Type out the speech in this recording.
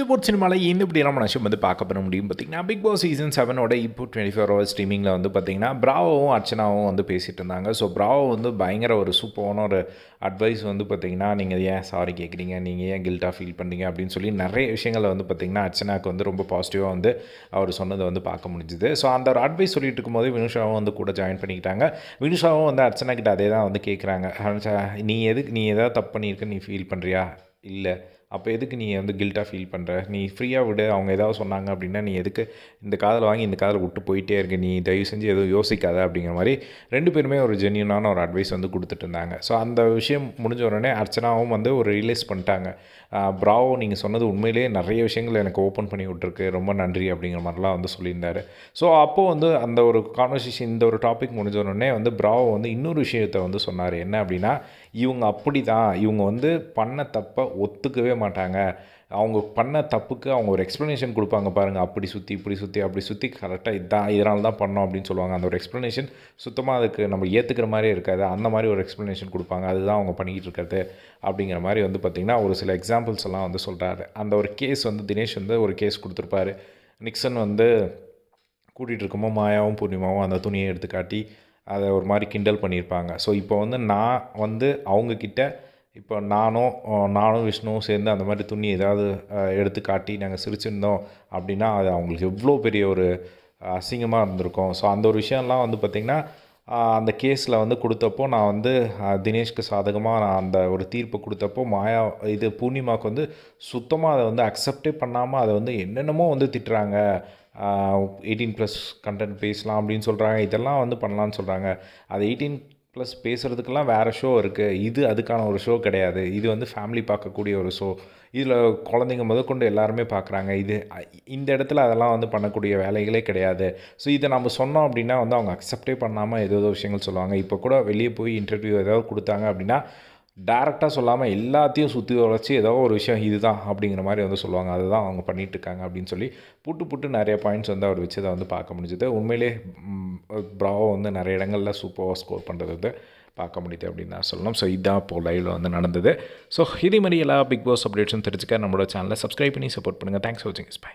Sports சினிமாவில் இந்த இப்படி நம்ம விஷயம் வந்து பார்க்க பண்ண முடியும் பார்த்திங்கன்னா பிக் பாஸ் சீசன் செவனோட இப்போ டுவெண்ட்டி ஃபோர் ஹவர் ஸ்ட்ரீமிங்கில் வந்து பார்த்தீங்கன்னா பிராவோவும் அர்ச்சனாவும் வந்து பேசிகிட்டு இருந்தாங்க. ஸோ பிராவோ வந்து பயங்கர ஒரு சூப்பரான ஒரு அட்வைஸ் வந்து பார்த்தீங்கன்னா நீங்கள் ஏன் சாரி கேட்குறீங்க நீங்கள் ஏன் கில்ட்டாக ஃபீல் பண்ணுறீங்க அப்படின்னு சொல்லி நிறைய விஷயங்களை வந்து பார்த்தீங்கன்னா அர்ச்சனாக்கு வந்து ரொம்ப பாசிட்டிவாக வந்து அவர் சொன்னதை வந்து பார்க்க முடிஞ்சுது. ஸோ அந்த ஒரு அட்வைஸ் சொல்லிட்டு இருக்கும்போது வினுஷாவும் வந்து கூட ஜாயின் பண்ணிக்கிட்டாங்க. வினுஷாவும் வந்து அர்ச்சனா கிட்ட அதே தான் வந்து கேட்குறாங்க நீ எதுக்கு நீ எதாவது தப்பு பண்ணியிருக்க நீ ஃபீல் பண்ணுறியா இல்லை. அப்போ எதுக்கு நீ வந்து கில்ட்டாக ஃபீல் பண்ணுற நீ ஃப்ரீயாக விடு அவங்க ஏதாவது சொன்னாங்க அப்படின்னா நீ எதுக்கு இந்த காதில் வாங்கி இந்த காதில் விட்டு போயிட்டே இருக்க நீ தயவு செஞ்சு எதுவும் யோசிக்காத அப்படிங்கிற மாதிரி ரெண்டு பேருமே ஒரு ஜென்யூனான ஒரு அட்வைஸ் வந்து கொடுத்துட்டு இருந்தாங்க. ஸோ அந்த விஷயம் முடிஞ்ச உடனே அர்ச்சனாவும் வந்து ஒரு ரியலைஸ் பண்ணிட்டாங்க. ப்ராவோ நீங்கள் சொன்னது உண்மையிலேயே நிறைய விஷயங்கள் எனக்கு ஓப்பன் பண்ணி விட்ருக்கு ரொம்ப நன்றி அப்படிங்கிற மாதிரிலாம் வந்து சொல்லியிருந்தார். ஸோ அப்போது வந்து அந்த ஒரு கான்வர்சேஷன் இந்த ஒரு டாபிக் முடிஞ்ச உடனே வந்து ப்ராவோ வந்து இன்னொரு விஷயத்தை வந்து சொன்னார். என்ன அப்படின்னா இவங்க அப்படி தான் இவங்க வந்து பண்ண தப்பை ஒத்துக்கவே மாட்டாங்க. அவங்க பண்ண தப்புக்கு அவங்க ஒரு எக்ஸ்ப்ளனேஷன் கொடுப்பாங்க பாருங்கள் அப்படி சுற்றி இப்படி சுற்றி அப்படி சுற்றி கரெக்டாக இதான் இதனால தான் பண்ணோம் அப்படின்னு சொல்லுவாங்க. அந்த ஒரு எக்ஸ்ப்ளனேஷன் சுத்தமாக அதுக்கு நம்ம ஏற்றுக்கிற மாதிரியே இருக்காது. அந்த மாதிரி ஒரு எக்ஸ்ப்ளனேஷன் கொடுப்பாங்க. அதுதான் அவங்க பண்ணிக்கிட்டு இருக்கிறது அப்படிங்கிற மாதிரி வந்து பார்த்திங்கன்னா ஒரு சில எக்ஸாம்பிள்ஸ் எல்லாம் வந்து சொல்கிறாரு அந்த ஒரு கேஸ் வந்து தினேஷ் வந்து ஒரு கேஸ் கொடுத்துருப்பாரு. நிக்சன் வந்து கூட்டிகிட்டு இருக்கும்போது மாயாவும் பூர்ணிமாவும் அந்த துணியை எடுத்து காட்டி அதை ஒரு மாதிரி கிண்டல் பண்ணியிருப்பாங்க. ஸோ இப்போ வந்து நான் வந்து அவங்கக்கிட்ட இப்போ நானும் நானும் விஷ்ணுவும் சேர்ந்து அந்த மாதிரி துணி ஏதாவது எடுத்து காட்டி நாங்கள் சிரிச்சிருந்தோம் அப்படின்னா அது அவங்களுக்கு எவ்வளோ பெரிய ஒரு அசிங்கமாக இருந்திருக்கும். ஸோ அந்த ஒரு விஷயம்லாம் வந்து பார்த்திங்கன்னா அந்த கேஸில் வந்து கொடுத்தப்போ நான் வந்து தினேஷ்க்கு சாதகமாக நான் அந்த ஒரு தீர்ப்பு கொடுத்தப்போ மாயா இது பூர்ணிமாவுக்கு வந்து சுத்தமாக அதை வந்து அக்செப்டே பண்ணாமல் அதை வந்து என்னென்னமோ வந்து திட்டுறாங்க. எயிட்டீன் ப்ளஸ் கண்டென்ட் பேசலாம் அப்படின்னு சொல்கிறாங்க இதெல்லாம் வந்து பண்ணலான்னு சொல்கிறாங்க அது எயிட்டீன் ப்ளஸ் பேசுகிறதுக்கெல்லாம் வேறு ஷோ இருக்குது இது அதுக்கான ஒரு ஷோ கிடையாது. இது வந்து ஃபேமிலி பார்க்கக்கூடிய ஒரு ஷோ இதில் குழந்தைங்க முதற்கொண்டு எல்லாருமே பார்க்குறாங்க. இது இந்த இடத்துல அதெல்லாம் வந்து பண்ணக்கூடிய வேலைகளே கிடையாது. ஸோ இதை நம்ம சொன்னோம் அப்படின்னா வந்து அவங்க அக்செப்டே பண்ணாமல் ஏதோ ஏதோ விஷயங்கள் சொல்லுவாங்க. இப்போ கூட வெளியே போய் இன்டர்வியூ ஏதாவது கொடுத்தாங்க அப்படின்னா டேரெக்டாக சொல்லாமல் எல்லாத்தையும் சுற்றி வளைச்சி ஏதோ ஒரு விஷயம் இதுதான் அப்படிங்கிற மாதிரி வந்து சொல்லுவாங்க. அதுதான் அவங்க பண்ணிட்டு இருக்காங்க அப்படின்னு சொல்லி புட்டு புட்டு நிறைய பாயிண்ட்ஸ் வந்து அவர் வச்சதை வந்து பார்க்க முடிஞ்சுது. உண்மையிலே ப்ராவோ வந்து நிறைய இடங்களில் சூப்பராக ஸ்கோர் பண்ணுறது வந்து பார்க்க முடியுது அப்படின்னு தான் சொல்லணும். ஸோ இதுதான் இப்போது லைவில் வந்து நடந்தது. ஸோ இதே மாதிரி எல்லா பிக் பாஸ் அப்டேட்ஸும் தெரிஞ்சுக்க நம்மளோட சேனலை சப்ஸ்கிரைப் பண்ணி சப்போர்ட் பண்ணுங்கள் தேங்க்ஸ் ஃபார் வாட்சிங் பை